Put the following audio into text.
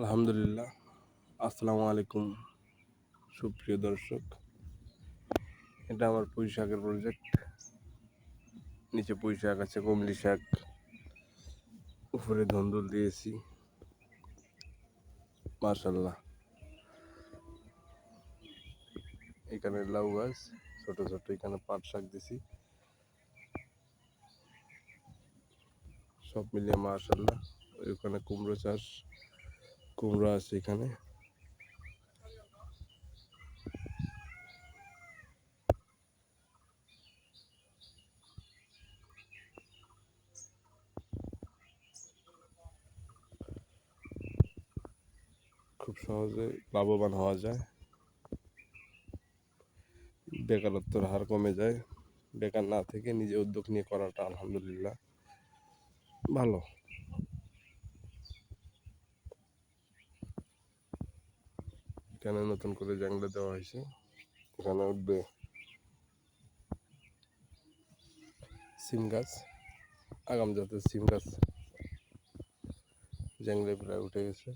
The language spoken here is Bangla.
আলহামদুলিল্লাহ। আসসালামু আলাইকুম, সুপ্রিয় দর্শক। এটা আমার পুঁই শাকের প্রজেক্ট নিচে পুঁই শাক আছে, কমলি শাক। উপরে ধন্দুল দিয়েছি। মার্শাল্লাহ এখানে লাউ গাছ, ছোট ছোট এখানে পাট শাক দিছি। সব মিলিয়ে মার্শাল্লাহ ওইখানে কুমড়ো চাষ। কুমড়ো আছে এখানে। খুব সহজে লাভবান হওয়া যায়। বেকারত্বর হার কমে যায়। বেকার না থেকে নিজে উদ্যোগ নিয়ে করাটা আলহামদুলিল্লাহ ভালো। এখানে নতুন করে জাংলা দেওয়া হয়েছে। এখানে উঠবে সিম গাছ আগাম জাতের সিম গাছ। জাংলায় প্রায় উঠে গেছে।